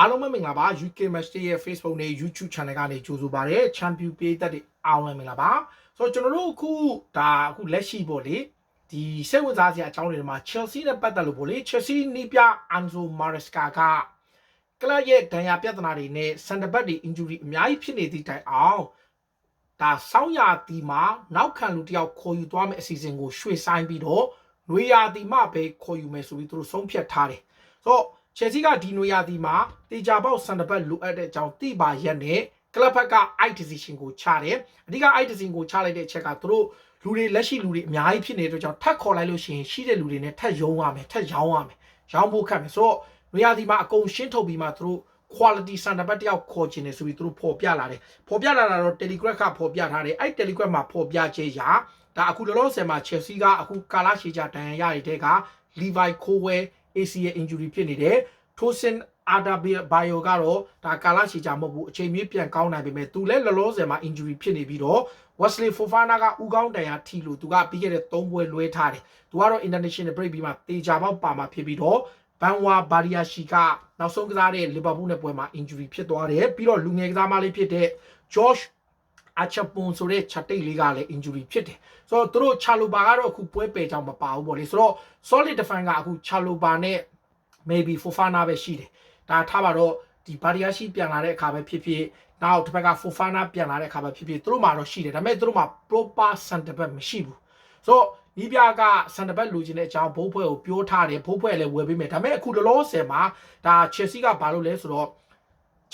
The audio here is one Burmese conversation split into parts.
အားလုံးပဲမင်္ဂလာပါ UK Match Day ရဲ့ Facebook နဲ့ YouTube Channel ကနေကြိုဆိုပါရစေ Champion ပြည်သက်တွေအားလုံးပဲမင်္ဂလာပါဆိုတော့ကျွန်တော်တို့အခုဒါအခုလက်ရှိပေါ့လေဒီစိတ်ဝင်စားစရာအကြောင်းတွေမှာ Chelsea နဲ့ပတ်သက်လို့ပေါ့လေ Chelsea နီးပြ Anzo Maresca ကကလပ်ရဲ့ဒဏ်ရာပြဿနာတွေနဲ့ center back တွေ injury အများကြီးဖြစ်နေသည့်တိုင်အောင်ဒါစောင်းရာတီမှာနောက်ခံလူတစ်ယောက်ခေါ်ယူသွားမယ့်အစီအစဉ်ကိုရွှေ့ဆိုင်းပြီးတော့နွေရာတီမှပဲခေါ်ယူမယ်ဆိုပြီးသူတို့ဆုံးဖြတ်ထားတယ်ဆိုတော့ ချယ်ဆီကဒီနွေရာသီမှာတေချာပေါက်စန်တပတ်လိုအပ်တဲ့အကြောင်းသိပါရက်နဲ့ကလပ်ဘက်ကအိုက် decision ကိုချတယ်အဓိကအိုက် decision ကိုချလိုက်တဲ့အချက်ကသူတို့လူတွေလက်ရှိလူတွေအများကြီးဖြစ်နေတဲ့အတွက်ကြောင့်ထပ်ခေါ်လိုက်လို့ရှိရင်ရှိတဲ့လူတွေနဲ့ထပ်ယုံရမယ်ထပ်ရောင်းရမယ်ရောင်းဖို့ခက်မယ်ဆိုတော့နွေရာသီမှာအကုန်ရှင်းထုတ်ပြီးမှသူတို့ quality စံတပတ်တယောက်ခေါ်ခြင်းနေဆိုပြီးသူတို့ဖော်ပြလာတယ်ဖော်ပြလာတာတော့ Telegram ကဖော်ပြထားတယ်အဲ့ Telegram မှာဖော်ပြချက်ရာဒါအခုလောလောဆယ်မှာ Chelsea ကအခုကာလာရှီဂျာဒဏ်ရာရတဲ့က Levi Colwell ACL injury ဖြစ်နေတယ်ထိုးစင်အာဒါဘီဘိုင်ယိုကတော့ဒါကာလာရှီဂျာမဟုတ်ဘူးအချိန်မြေးပြန်ကောင်းနိုင်ပေမဲ့သူလည်းလောလောဆယ်မှာ injury ဖြစ်နေပြီးတော့ Wesley Fofana ကဥကောင်းတန်ရာထီလို့သူကပြီးခဲ့တဲ့၃ပွဲလွဲထားတယ်သူကတော့ international break ပြီးမှတေချာပေါက်ပါမှာဖြစ်ပြီးတော့ဘန်ဝါဘာရီယာရှီကနောက်ဆုံးကစားတဲ့လီဗာပူးနဲ့ပွဲမှာ injury ဖြစ်သွားတယ်ပြီးတော့လူငယ်ကစားမလေးဖြစ်တဲ့ Josh အချပွန်ဆိုတဲ့ချက်တိတ်လေးကလည်း injury ဖြစ်တယ်ဆိုတော့သူတို့ချာလိုဘာကတော့အခုပွဲပယ်ကြောင်မပါဘူးပေါ့လေဆိုတော့ solid defense ကအခုချာလိုဘာနဲ့ maybe Fofana ပဲရှိတယ်ဒါထားပါတော့ဒီဘာရီယာရှိပြန်လာတဲ့အခါပဲဖြစ်ဖြစ်နောက်တစ်ဖက်က Fofana ပြန်လာတဲ့အခါပဲဖြစ်ဖြစ်သူတို့မှာတော့ရှိတယ်ဒါပေမဲ့သူတို့မှာ proper center back မရှိဘူးဆိုတော့ဒီပြက center back လိုချင်တဲ့အကြောင်းဘိုးဖွဲ့ကိုပြောထားတယ်ဘိုးဖွဲ့လည်းဝယ်ပေးမယ်ဒါပေမဲ့အခုလောလောဆယ်မှာဒါ Chelsea ကဘာလို့လဲဆိုတော့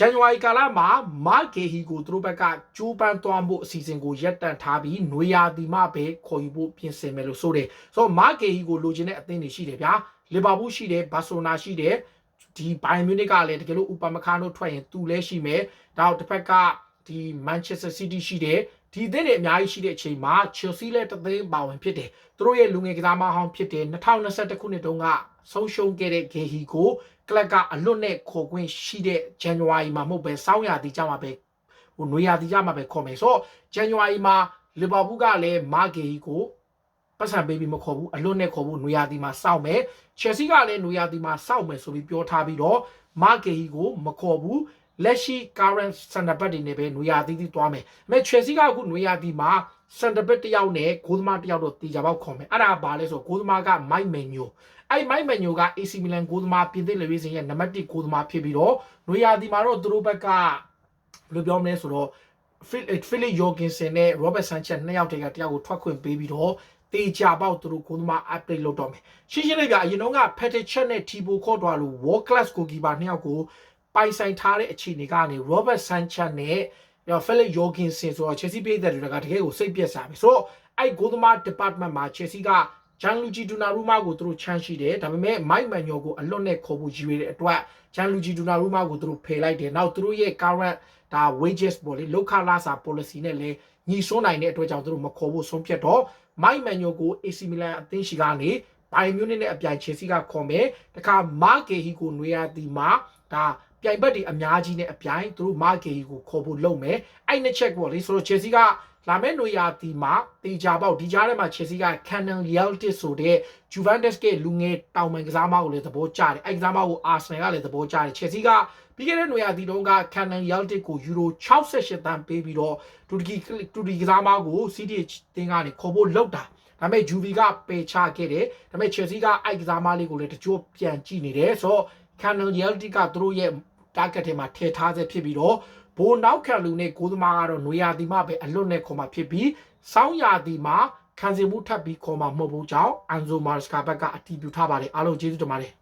ဇန်နဝါရီကာလမှာမာဂေဟီကိုသူတို့ဘက်ကကျိုးပန်းသွားမှုအစီအစဉ်ကိုရပ်တန့်ထားပြီးနွေရာသီမှပဲခေါ်ယူဖို့ပြင်ဆင်မယ်လို့ဆိုတယ်။ဆိုတော့မာဂေဟီကိုလိုချင်တဲ့အသင်းတွေရှိတယ်ဗျာ။လီဗာပူးရှိတယ်၊ဘာဆိုနာရှိတယ်။ဒီဘိုင်မြူနစ်ကလည်းတကယ်လို့ဥပမခါနိုထွက်ရင်သူလည်းရှိမယ်။ဒါတော့တစ်ဖက်ကဒီမန်ချက်စတာစီးတီးရှိတယ်။ဒီအသင်းတွေအများကြီးရှိတဲ့အချိန်မှာ Chelsea လည်းတသိန်းပါဝင်ဖြစ်တယ်။သူတို့ရဲ့လူငယ်ကစားမဟောင်းဖြစ်တယ်2021ခုနှစ်တုန်းကဆုံးရှုံးခဲ့တဲ့ဂေဟီကို ကလပ်ကအလွတ်နဲ့ခေါ်ခွင့်ရှိတဲ့ဇန်နဝါရီမှာမဟုတ်ပဲစောင်းရာသီကြမှာပဲဟိုနွေရာသီကြမှာပဲခေါ်မယ်ဆိုတော့ဇန်နဝါရီမှာလီဗာပူးကလည်းမာဂေဟီကိုပတ်စံပေးပြီးမခေါ်ဘူးအလွတ်နဲ့ခေါ်ဘူးနွေရာသီမှာစောင့်မယ်ချယ်ဆီကလည်းနွေရာသီမှာစောင့်မယ်ဆိုပြီးပြောထားပြီးတော့မာဂေဟီကိုမခေါ်ဘူးလက်ရှိ current center back တွေနဲ့ပဲနွေရာသီသီးသွားမယ်။အဲချယ်ဆီကအခုနွေရာသီမှာ center back တစ်ယောက်နဲ့ဂိုးသမားတစ်ယောက်တော့တီကြပေါက်ခေါ်မယ်။အဲ့ဒါဘာလဲဆိုဂိုးသမားက Mike Menu ။အဲ့ Mike Menu က AC Milan ဂိုးသမားပြင်သစ်လေဝေးစင်ရဲ့နံပါတ်1ဂိုးသမားဖြစ်ပြီးတော့နွေရာသီမှာတော့သူတို့ဘက်ကဘယ်လိုပြောမလဲဆိုတော့ Philip Jorgensen နဲ့ Robert Sanchez နှစ်ယောက်တည်းကတယောက်ကိုထွက်ခွင့်ပေးပြီးတော့တေချာပေါက်သူတို့ဂိုးသမား update လုပ်တော့မယ်။ရှင်းရှင်းလေးပြအရင်တော့က Patrick Cech နဲ့ Thibaut Courtois လို world class goalkeeper နှစ်ယောက်ကိုပိုင်ဆိုင်ထားတဲ့အခြေအနေကနေ Robert Sanchez နဲ့ ရော Philip Jorgensen ဆိုတော့ Chelsea ပြည်သက်တွေကတကယ်ကိုစိတ်ပြက်စားပြီဆိုတော့အဲ့ဂိုးသမား department မှာ Chelsea ကဂျန်လူဂျီဒူနာရူမာကိုသူတို့ချမ်းရှိတယ်ဒါပေမဲ့ Mike Manuel ကိုအလွတ်နဲ့ခေါ်ဖို့ရည်ရွယ်တဲ့အတွက်ဂျန်လူဂျီဒူနာရူမာကိုသူတို့ဖယ်လိုက်တယ်နောက်သူတို့ရဲ့ current ဒါ wages ပေါ့လေလောက်ခလာစာ policy နဲ့လည်းညီစွန်းနိုင်တဲ့အတွက်ကြောင့်သူတို့မခေါ်ဖို့ဆုံးဖြတ်တော့ Mike Manuel ကို AC Milan အသင်းရှိကနေဘိုင်မြူနစ်နဲ့အပြိုင် Chelsea ကခေါ်မယ်တခါ Mark Gay ကိုနွေရာသီမှာဒါ ပြိုင်ဘက်တွေအများကြီးနဲ့အပြိုင်သူတို့ Mark Gay ကိုခေါ်ဖို့လုပ်မယ်အဲ့နှစ်ချက်ပေါ့လေဆိုတော့ Chelsea ကလာမယ့်နွေရာသီမှာတေချာပေါက်ဒီကြားထဲမှာ Chelsea က Canon Yildiz ဆိုတဲ့ Juventus ကလူငယ်တောင်ပန်ကစားမကိုလည်းသဘောကျတယ်အဲ့ကစားမကို Arsenal ကလည်းသဘောကျတယ် Chelsea ကပြီးခဲ့တဲ့နွေရာသီတုန်းက Canon Yildiz ကိုယူရို68တန်းပေးပြီးတော့တူတကီတူတကီကစားမကို CDH တင်းကနေခေါ်ဖို့လုပ်တာဒါပေမဲ့ UV ကပယ်ချခဲ့တယ်ဒါပေမဲ့ Chelsea ကအိုက်ကစားမလေးကိုလည်းတချို့ပြန်ကြည့်နေတယ်ဆိုတော့ Canon Yildiz ကသူတို့ရဲ့ target ထဲမှာထည့်ထားစေဖြစ်ပြီးတော့ဘိုးနောက်ခံလူနဲ့ကိုသမားကတော့နွေရာသီမှပဲအလွတ်နဲ့ခေါ်မှာဖြစ်ပြီးစောင်းရာသီမှာခံစီမှုထပ်ပြီးခေါ်မှာမဟုတ်ဘူးကြောင့်အန်ဇိုမာစကာဘက်ကအတီးပြထားပါတယ်အားလုံးကျေးဇူးတင်ပါတယ်